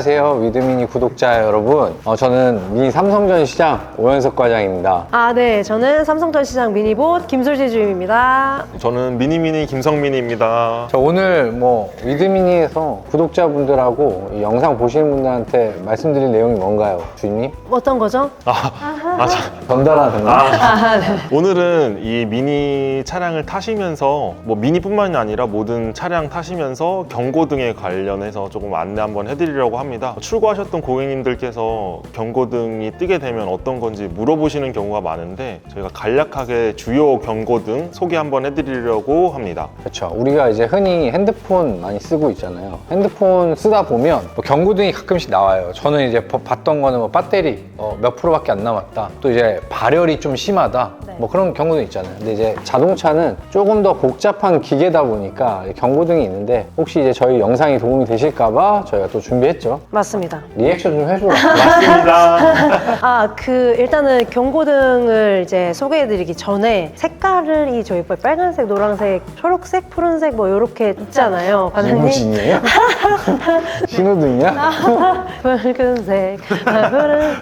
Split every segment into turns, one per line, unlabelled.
안녕하세요 위드미니 구독자 여러분 어, 저는 미니 삼성전 시장 오현석 과장입니다
아, 네. 저는 삼성전 시장 미니봇 김솔지 주임입니다.
저는 미니미니 김성민입니다.
자, 오늘 뭐 위드미니에서 구독자분들하고 이 영상 보시는 분들한테 말씀드릴 내용이 뭔가요 주임님?
어떤 거죠?
아, 아, 자,
전달하는 거?
오늘은 이 미니 차량을 타시면서 뭐 미니뿐만이 아니라 모든 차량 타시면서 경고등에 관련해서 조금 안내 한번 해드리려고 합니다. 출고하셨던 고객님들께서 경고등이 뜨게 되면 어떤 건지 물어보시는 경우가 많은데 저희가 간략하게 주요 경고등 소개 한번 해드리려고 합니다.
그렇죠. 우리가 이제 흔히 핸드폰 많이 쓰고 있잖아요. 핸드폰 쓰다 보면 뭐 경고등이 가끔씩 나와요. 저는 이제 버- 봤던 거는 뭐 배터리 어, 몇 프로밖에 안 남았다. 또 이제 발열이 좀 심하다.
네.
뭐 그런 경고등 있잖아요. 근데 이제 자동차는 조금 더 복잡한 기계다 보니까 경고등이 있는데 혹시 이제 저희 영상이 도움이 되실까봐 저희가 또 준비했죠.
맞습니다.
리액션 좀 해줘라.
맞습니다.
아, 그, 일단은 경고등을 이제 소개해 드리기 전에 색깔을 이 저희 빨간색, 노란색, 초록색, 푸른색 뭐 이렇게 있잖아요. 과장님.
리무진이에요? 신호등이야?
붉은색, 푸른.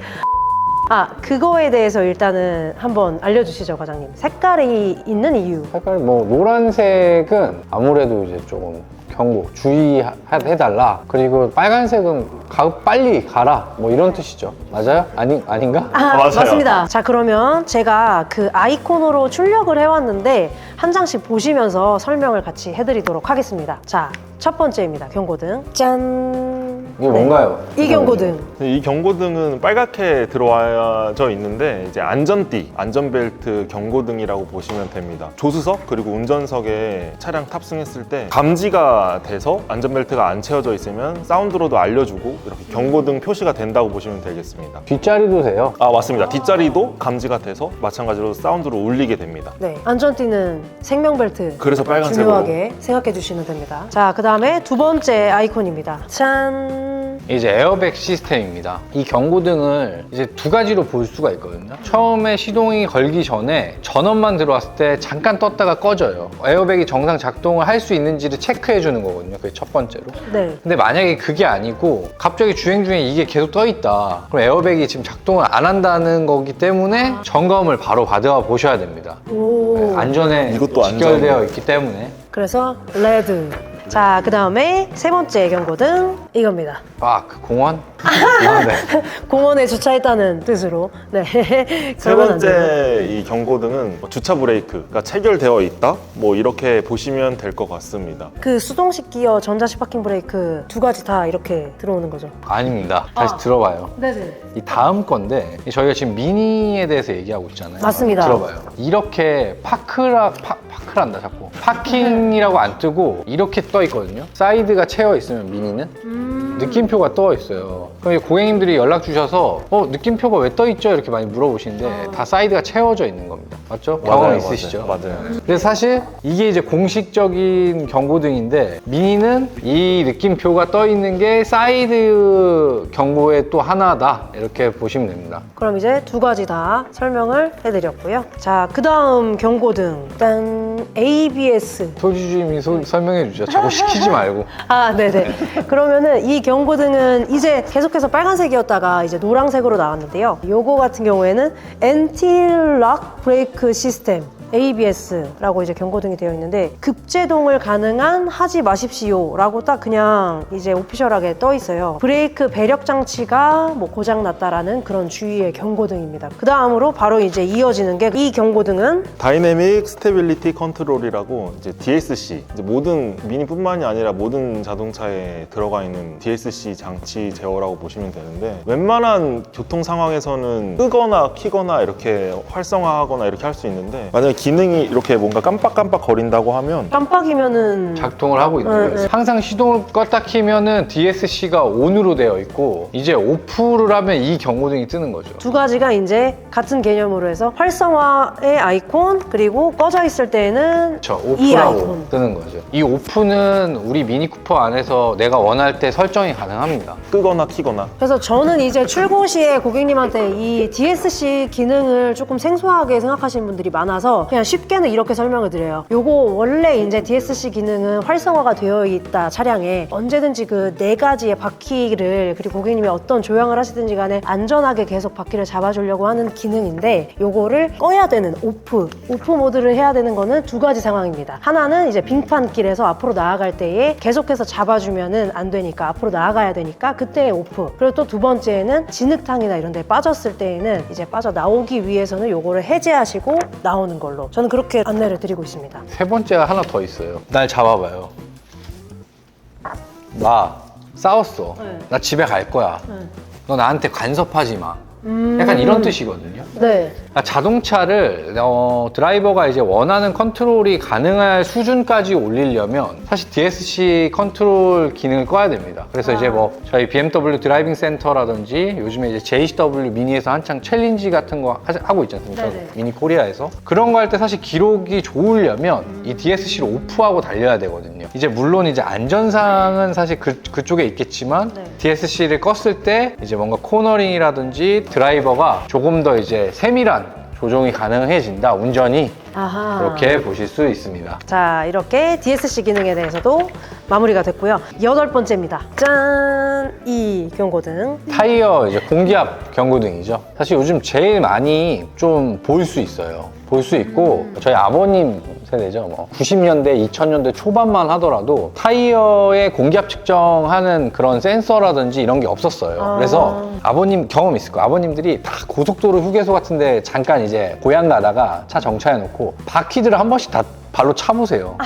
아, 그거에 대해서 일단은 한번 알려주시죠, 과장님. 색깔이 있는 이유.
색깔 뭐 노란색은 아무래도 이제 조금 경고 주의해달라 그리고 빨간색은 가, 빨리 가라 뭐 이런 뜻이죠 맞아요? 아니, 아닌가?
아,
맞아요.
맞습니다. 자, 그러면 제가 그 아이콘으로 출력을 해왔는데 한 장씩 보시면서 설명을 같이 해드리도록 하겠습니다. 자, 첫 번째입니다. 경고등. 짠.
이게 뭔가요?
이 경고등.
이 경고등은 빨갛게 들어와져 있는데 이제 안전띠, 안전벨트 경고등이라고 보시면 됩니다. 조수석 그리고 운전석에 차량 탑승했을 때 감지가 돼서 안전벨트가 안 채워져 있으면 사운드로도 알려주고 이렇게 경고등 표시가 된다고 보시면 되겠습니다.
뒷자리도 돼요
아 맞습니다. 뒷자리도 감지가 돼서 마찬가지로 사운드로 울리게 됩니다.
네. 안전띠는 생명벨트.
그래서 빨간색으로
중요하게 생각해 주시면 됩니다. 자, 그 다음에 두 번째 아이콘입니다. 짠.
이제 에어백 시스템입니다 이 경고등을 이제 두 가지로 볼 수가 있거든요 처음에 시동이 걸기 전에 전원만 들어왔을 때 잠깐 떴다가 꺼져요 에어백이 정상 작동을 할 수 있는지를 체크해 주는 거거든요 그게 첫 번째로
네.
근데 만약에 그게 아니고 갑자기 주행 중에 이게 계속 떠 있다. 그럼 에어백이 지금 작동을 안 한다는 거기 때문에 점검을 바로 받아 보셔야 됩니다.
오.
안전에
이것도 안전.
직결되어 있기 때문에
그래서 레드. 자, 그 다음에 세 번째 경고등 이겁니다.
아그 공원 아, 네.
공원에 주차했다는 뜻으로. 네.
세
그러면 안 돼요.
번째 이 경고등은 뭐 주차 브레이크가 체결되어 있다 뭐 이렇게 보시면 될 것 같습니다.
그 수동식 기어, 전자식 파킹 브레이크 두 가지 다 이렇게 들어오는 거죠.
아닙니다. 다시
아.
들어봐요.
네네.
이 다음 건데 저희가 지금 미니에 대해서 얘기하고 있잖아요.
맞습니다.
들어봐요. 이렇게 파크라 파, 파크란다 자꾸 파킹이라고 안 뜨고 이렇게 떠 있거든요. 사이드가 채워 있으면 미니는
음.
느낌표가 떠 있어요. 그럼 고객님들이 연락 주셔서 어 느낌표가 왜 떠 있죠? 이렇게 많이 물어보시는데 다 사이드가 채워져 있는 겁니다. 맞죠? 경험
맞아요,
있으시죠?
맞아요. 맞아요.
근데 사실 이게 이제 공식적인 경고등인데 미니는 이 느낌표가 떠 있는 게 사이드 경고의 또 하나다 이렇게 보시면 됩니다.
그럼 이제 두 가지 다 설명을 해드렸고요. 자, 그 다음 경고등. 짠. ABS.
소지주임이 소- 설명해 주죠. 자꾸 시키지 말고.
아, 네네. 그러면은 이 경고등은 이제 계속해서 빨간색이었다가 이제 노란색으로 나왔는데요. 요거 같은 경우에는 엔티 락 브레이크 시스템. ABS라고 이제 경고등이 되어 있는데 급제동을 가능한 하지 마십시오라고 딱 그냥 이제 오피셜하게 떠 있어요. 브레이크 배력 장치가 뭐 고장 났다라는 그런 주의의 경고등입니다. 그 다음으로 바로 이제 이어지는 게 이 경고등은
다이내믹 스테빌리티 컨트롤이라고 이제 DSC 이제 모든 미니뿐만이 아니라 모든 자동차에 들어가 있는 DSC 장치 제어라고 보시면 되는데 웬만한 교통 상황에서는 끄거나 키거나 이렇게 활성화하거나 이렇게 할 수 있는데 만약에 기능이 이렇게 뭔가 깜빡깜빡 거린다고 하면
깜빡이면은
작동을 하고 있는
네,
거예요.
네.
항상 시동을 껐다 키면은 DSC가 ON으로 되어 있고 이제 오프를 하면 이 경고등이 뜨는 거죠.
두 가지가 이제 같은 개념으로 해서 활성화의 아이콘 그리고 꺼져 있을 때는
그렇죠.
이
오프라고
아이콘.
뜨는 거죠. 이 오프는 우리 미니 쿠퍼 안에서 내가 원할 때 설정이 가능합니다.
끄거나 키거나
그래서 저는 이제 출고 시에 고객님한테 이 DSC 기능을 조금 생소하게 생각하시는 분들이 많아서 그냥 쉽게는 이렇게 설명을 드려요. 요거 원래 이제 DSC 기능은 활성화가 되어 있다 차량에 언제든지 그 네 가지의 바퀴를 그리고 고객님이 어떤 조향을 하시든지 간에 안전하게 계속 바퀴를 잡아주려고 하는 기능인데 요거를 꺼야 되는 오프 오프 모드를 해야 되는 거는 두 가지 상황입니다. 하나는 이제 빙판길에서 앞으로 나아갈 때에 계속해서 잡아주면은 안 되니까 앞으로 나아가야 되니까 그때 오프 그리고 또 두 번째는 진흙탕이나 이런 데 빠졌을 때에는 이제 빠져 나오기 위해서는 요거를 해제하시고 나오는 걸로 저는 그렇게 안내를 드리고 있습니다.
세 번째가 하나 더 있어요. 날 잡아봐요. 나 싸웠어.
네.
나 집에 갈 거야.
네.
너 나한테 간섭하지 마.
음.
약간 이런 뜻이거든요.
네.
그러니까 자동차를 어, 드라이버가 이제 원하는 컨트롤이 가능할 수준까지 올리려면 사실 DSC 컨트롤 기능을 꺼야 됩니다. 그래서 이제 뭐 저희 BMW 드라이빙 센터라든지 요즘에 이제 JCW 미니에서 한창 챌린지 같은 거 하- 하고 있지 않습니까?
네네.
미니 코리아에서 그런 거 할 때 사실 기록이 좋으려면 이 DSC를 오프하고 달려야 되거든요. 이제 물론 이제 안전상은 사실 그, 그쪽에 있겠지만
네.
DSC를 껐을 때 이제 뭔가 코너링이라든지 드라이버가 조금 더 이제 세밀한 조종이 가능해진다. 운전이
아하.
그렇게 보실 수 있습니다.
자, 이렇게 DSC 기능에 대해서도 마무리가 됐고요. 여덟 번째입니다. 짠! 이 경고등.
타이어 이제 공기압 경고등이죠. 사실 요즘 제일 많이 좀볼수 있어요. 볼 수 있고 저희 아버님 세대죠. 뭐 90년대, 2000년대 초반만 하더라도 타이어의 공기압 측정하는 그런 센서라든지 이런 게 없었어요.
아.
그래서 아버님 경험 있을 거예요. 아버님들이 다 고속도로 휴게소 같은데 잠깐 이제 고향 가다가 차 정차해 놓고 바퀴들을 한 번씩 다 발로 차보세요.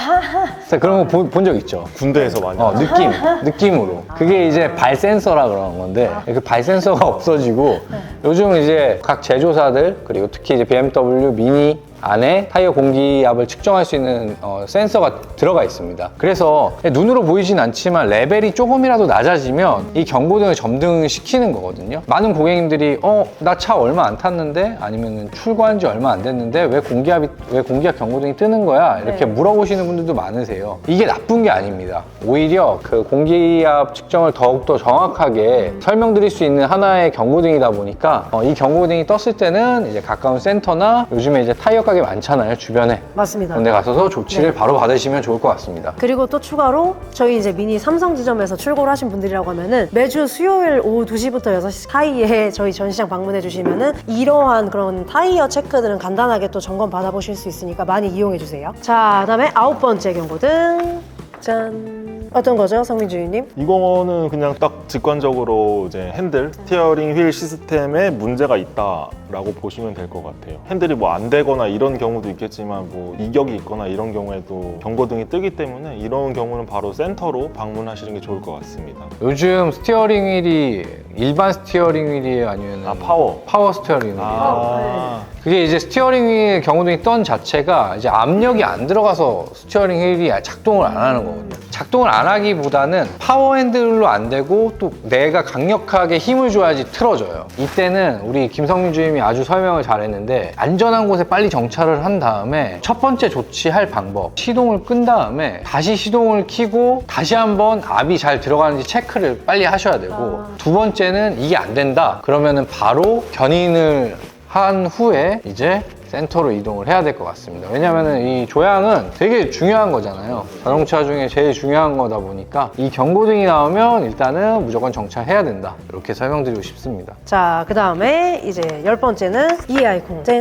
그런 거 본 적 있죠.
군대에서 많이
어. 느낌, 느낌으로. 그게 이제 발 센서라 그러는 건데, 그 발 센서가 없어지고, 요즘 이제 각 제조사들, 그리고 특히 이제 BMW 미니 안에 타이어 공기압을 측정할 수 있는 어, 센서가 들어가 있습니다. 그래서 눈으로 보이진 않지만 레벨이 조금이라도 낮아지면 이 경고등을 점등시키는 거거든요. 많은 고객님들이 어, 나 차 얼마 안 탔는데 아니면 출고한 지 얼마 안 됐는데 왜 공기압이 왜 공기압 경고등이 뜨는 거야? 이렇게
네.
물어보시는 분들도 많으세요. 이게 나쁜 게 아닙니다. 오히려 그 공기압 측정을 더욱더 정확하게 설명드릴 수 있는 하나의 경고등이다 보니까 어, 이 경고등이 떴을 때는 이제 가까운 센터나 요즘에 이제 타이어 가게 많잖아요 주변에
맞습니다.
그런 데 가서서 조치를
네.
바로 받으시면 좋을 것 같습니다.
그리고 또 추가로 저희 이제 미니 삼성 지점에서 출고를 하신 분들이라고 하면은 매주 수요일 오후 2시부터 6시 사이에 저희 전시장 방문해 주시면은 이러한 그런 타이어 체크들은 간단하게 또 점검 받아보실 수 있으니까 많이 이용해 주세요. 자, 그다음에 아홉 번째 경고등. 짠. 어떤 거죠, 성민주님?
이거는 그냥 딱 직관적으로 이제 핸들, 스티어링 휠 시스템에 문제가 있다라고 보시면 될 것 같아요. 핸들이 뭐 안 되거나 이런 경우도 있겠지만 뭐 이격이 있거나 이런 경우에도 경고등이 뜨기 때문에 이런 경우는 바로 센터로 방문하시는 게 좋을 것 같습니다.
요즘 스티어링 휠이 일반 스티어링 휠이에요 아니면
아 파워.
파워 스티어링 휠이에요?
아,
그게 이제 스티어링 휠 경고등이 떤 자체가 이제 압력이 안 들어가서 스티어링 휠이 작동을 안 하는 거거든요. 작동을 안 하기보다는 파워 핸들로 안 되고 또 내가 강력하게 힘을 줘야지 틀어져요. 이때는 우리 김성민 주임이 아주 설명을 잘했는데 안전한 곳에 빨리 정차를 한 다음에 첫 번째 조치할 방법 시동을 끈 다음에 다시 시동을 켜고 다시 한번 압이 잘 들어가는지 체크를 빨리 하셔야 되고 두 번째는 이게 안 된다 그러면은 바로 견인을 한 후에 이제 센터로 이동을 해야 될 것 같습니다. 왜냐하면 이 조향은 되게 중요한 거잖아요. 자동차 중에 제일 중요한 거다 보니까 이 경고등이 나오면 일단은 무조건 정차해야 된다. 이렇게 설명드리고 싶습니다.
자, 그 다음에 이제 열 번째는 이 아이콘. 짠.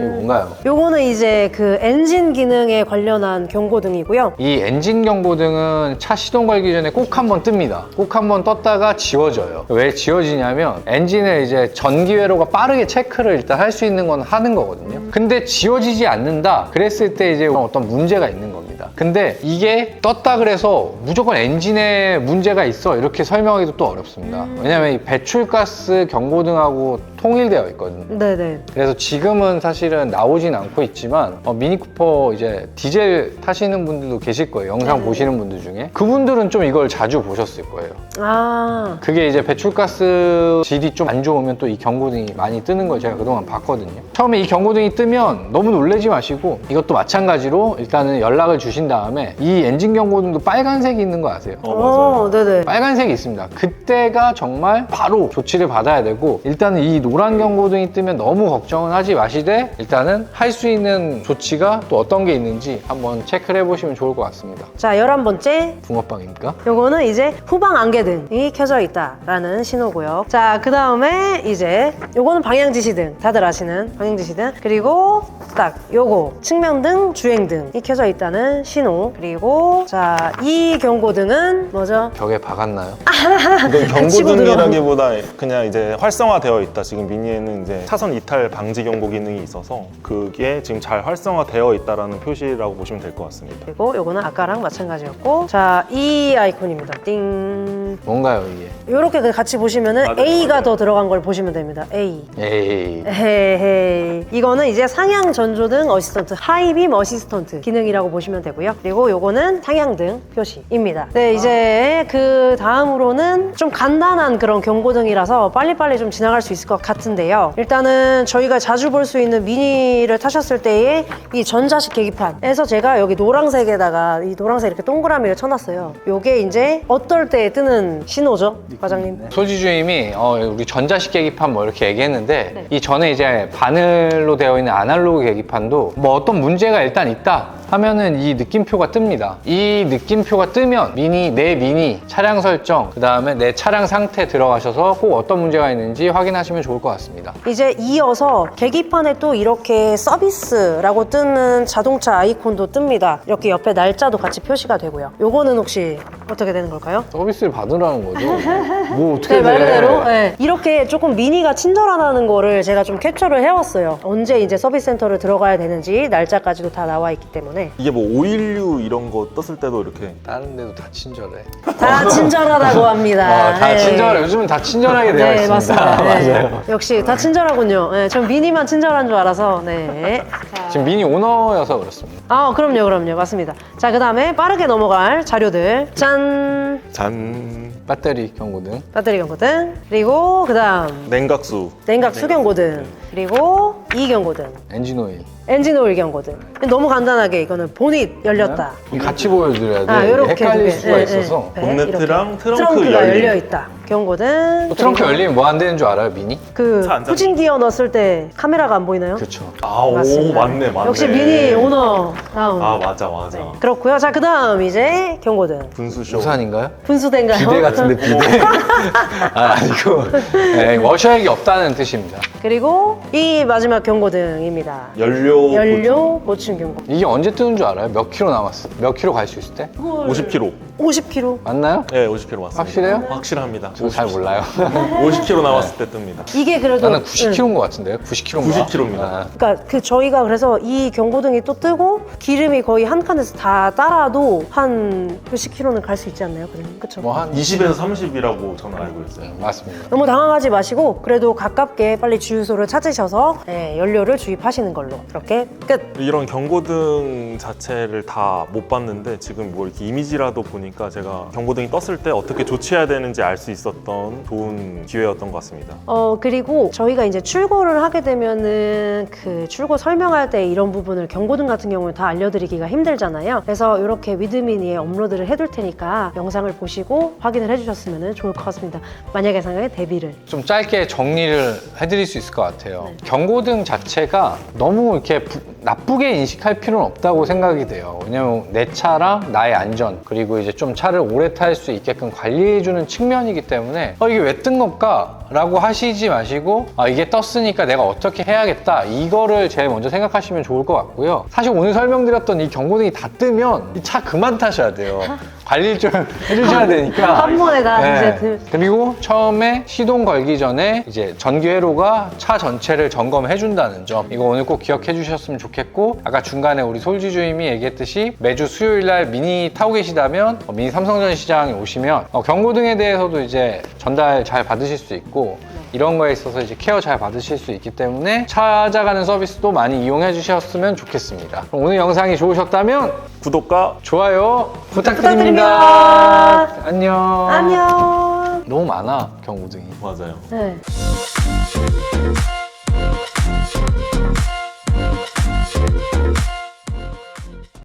이게 뭔가요?
요거는 이제 그 엔진 기능에 관련한 경고등이고요.
이 엔진 경고등은 차 시동 걸기 전에 꼭 한번 뜹니다. 꼭 한번 떴다가 지워져요. 왜 지워지냐면 엔진을 이제 전기회로가 빠르게 체크를 일단 할 수 있는 건 하는 거거든요. 근데 지워지지 않는다. 그랬을 때 이제 어떤 문제가 있는 겁니다. 근데 이게 떴다 그래서 무조건 엔진에 문제가 있어 이렇게 설명하기도 또 어렵습니다. 왜냐면 이 배출가스 경고등하고 통일되어 있거든요.
네네.
그래서 지금은 사실은 나오진 않고 있지만 어, 미니쿠퍼 이제 디젤 타시는 분들도 계실 거예요. 영상
네.
보시는 분들 중에 그분들은 좀 이걸 자주 보셨을 거예요.
아,
그게 이제 배출가스 질이 좀 안 좋으면 또 이 경고등이 많이 뜨는 걸 제가 그동안 봤거든요. 처음에 이 경고등이 뜨면 너무 놀라지 마시고 이것도 마찬가지로 일단은 연락을 주신 다음에 이 엔진 경고등도 빨간색이 있는 거 아세요?
어 맞아요.
네네.
빨간색이 있습니다. 그때가 정말 바로 조치를 받아야 되고 일단은 이 노란 경고등이 뜨면 너무 걱정은 하지 마시되 일단은 할 수 있는 조치가 또 어떤 게 있는지 한번 체크를 해보시면 좋을 것 같습니다.
자, 열한 번째
붕어빵입니까?
요거는 이제 후방 안개등이 켜져 있다라는 신호고요. 자, 그 다음에 이제 요거는 방향 지시등, 다들 아시는 방향 지시등. 그리고 딱 요거 측면등, 주행등이 켜져 있다는 신호. 그리고 자, 이 경고등은 뭐죠?
벽에 박았나요?
이건
치고
경고등이라기보다 그냥 이제 활성화되어 있다. 지금 미니에는 이제 차선 이탈 방지 경고 기능이 있어서 그게 지금 잘 활성화되어 있다라는 표시라고 보시면 될 것 같습니다.
그리고 요거는 아까랑 마찬가지였고 자, 이 아이콘입니다. 띵.
뭔가요 이게?
요렇게 같이 보시면은
맞아요,
A가
맞아요.
더 들어간 걸 보시면 됩니다. A.
에이.
헤헤. 이거는 이제 상향 전조 등 어시스턴트 하이빔 어시스턴트 기능이라고 보시면 되고요. 그리고 요거는 상향 등 표시입니다. 네 이제 그 다음으로는 좀 간단한 그런 경고등이라서 빨리빨리 좀 지나갈 수 있을 것 같은데요. 일단은 저희가 자주 볼 수 있는 미니를 타셨을 때의 이 전자식 계기판에서 제가 여기 노란색에다가 이 노란색 이렇게 동그라미를 쳐놨어요. 요게 이제 어떨 때 뜨는 신호죠 과장님.
소지주임이 어, 우리 전자식 계기판 뭐 이렇게 얘기했는데
네.
이 전에 이제 바늘로 되어 있는 아날로그 계기판도 뭐 어떤 문제가 일단 있다 하면은 이 느낌표가 뜹니다. 이 느낌표가 뜨면 미니 내 미니 차량 설정 그 다음에 내 차량 상태 들어가셔서 꼭 어떤 문제가 있는지 확인하시면 좋을 것 같습니다.
이제 이어서 계기판에 또 이렇게 서비스라고 뜨는 자동차 아이콘도 뜹니다. 이렇게 옆에 날짜도 같이 표시가 되고요. 요거는 혹시 어떻게 되는 걸까요?
서비스를 받으라는 거죠. 뭐 어떻게
네,
돼?
말 그대로 네. 이렇게 조금 미니가 친절하다는 거를 제가 좀 캡처를 해왔어요. 언제 이제 서비스 센터를 들어가야 되는지 날짜까지도 다 나와 있기 때문에
이게 뭐 오일류 이런 거 떴을 때도 이렇게
다른 데도 다 친절해.
다 친절하다고 합니다.
아, 다
네.
친절해. 요즘은 다 친절하게 되어
네,
있습니다.
맞습니다. 네.
맞아요.
역시 다 친절하군요. 네, 전 미니만 친절한 줄 알아서. 네.
지금 미니 오너여서 그렇습니다.
아, 그럼요, 그럼요. 맞습니다. 자, 그 다음에 빠르게 넘어갈 자료들. 짠!
잔
배터리 경고등.
배터리 경고등. 그리고 그 다음,
냉각수
냉각 수경고등. 그리고 이 경고등.
엔진 오일.
엔진 오일 경고등. 너무 간단하게 이거는 보닛 열렸다.
이 같이 보여드려야 돼.
아, 요렇게
네, 헷갈릴
두 개.
수가
네,
있어서.
네.
본네트랑
이렇게.
트렁크
트렁크가. 열려 있다. 경고등.
또 트렁크
그리고
열리면 뭐 안 되는 줄 알아요, 미니?
그
차안.
후진 기어 넣었을 때 카메라가 안 보이나요?
그렇죠.
아 오
맞습니다.
맞네 맞네
역시 미니 오너 다운.
아 맞아 맞아
네. 그렇고요. 자, 그 다음 이제 경고등.
분수쇼
우산인가요?
분수대인가요?
비대 같은데 비대. 아 아니고 네, 워셔액이 없다는 뜻입니다.
그리고 이 마지막 경고등입니다.
연료
연료 보충 경고.
이게 언제 뜨는 줄 알아요? 몇 킬로 남았어? 몇 킬로 갈 수 있을 때?
50km
50km.
맞나요?
네 50km 맞습니다
확실해요?
확실합니다
저잘 몰라요.
50km 남았을 때 뜹니다
이게 그래도
나는 90킬로인 것 같은데요? 90킬로인가?
90km 입니다.
아,
그러니까 그 저희가 그래서 이 경고등이 또 뜨고 기름이 거의 한 칸에서 다 따라도 한 몇십 킬로는 갈 수 있지 않나요? 그냥 그쵸?
뭐 한
20에서 30이라고 저는 알고 있어요
맞습니다.
너무 당황하지 마시고 그래도 가깝게 빨리 주유소를 찾으셔서 예, 연료를 주입하시는 걸로 그렇게 끝.
이런 경고등 자체를 다 못 봤는데 지금 뭐 이렇게 이미지라도 보니 까 제가 경고등이 떴을 때 어떻게 조치해야 되는지 알 수 있었던 좋은 기회였던 것 같습니다
어 그리고 저희가 이제 출고를 하게 되면은 그 출고 설명할 때 이런 부분을 경고등 같은 경우는 다 알려드리기가 힘들잖아요. 그래서 이렇게 위드미니에 업로드를 해둘 테니까 영상을 보시고 확인을 해주셨으면 좋을 것 같습니다. 만약에 상황에 대비를.
좀 짧게 정리를 해드릴 수 있을 것 같아요. 경고등 자체가 너무 이렇게 부- 나쁘게 인식할 필요는 없다고 생각이 돼요. 왜냐면 내 차랑 나의 안전 그리고 이제 좀 차를 오래 탈 수 있게끔 관리해주는 측면이기 때문에 어 이게 왜 뜬 건가? 라고 하시지 마시고 아 이게 떴으니까 내가 어떻게 해야겠다 이거를 제일 먼저 생각하시면 좋을 것 같고요. 사실 오늘 설명드렸던 이 경고등이 다 뜨면 이 차 그만 타셔야 돼요. 관리를 좀 해주셔야 되니까
한 번에 다
네.
이제 그-
그리고 처음에 시동 걸기 전에 이제 전기 회로가 차 전체를 점검해 준다는 점 이거 오늘 꼭 기억해 주셨으면 좋겠고 아까 중간에 우리 솔지 주임이 얘기했듯이 매주 수요일 날 미니 타고 계시다면 어, 미니 삼성전 시장에 오시면 어, 경고등에 대해서도 이제 전달 잘 받으실 수 있고 이런 거에 있어서 이제 케어 잘 받으실 수 있기 때문에 찾아가는 서비스도 많이 이용해 주셨으면 좋겠습니다. 그럼 오늘 영상이 좋으셨다면
구독과
좋아요
부탁드립니다.
부탁드립니다. 안녕.
안녕.
너무 많아 경고등이.
맞아요
네.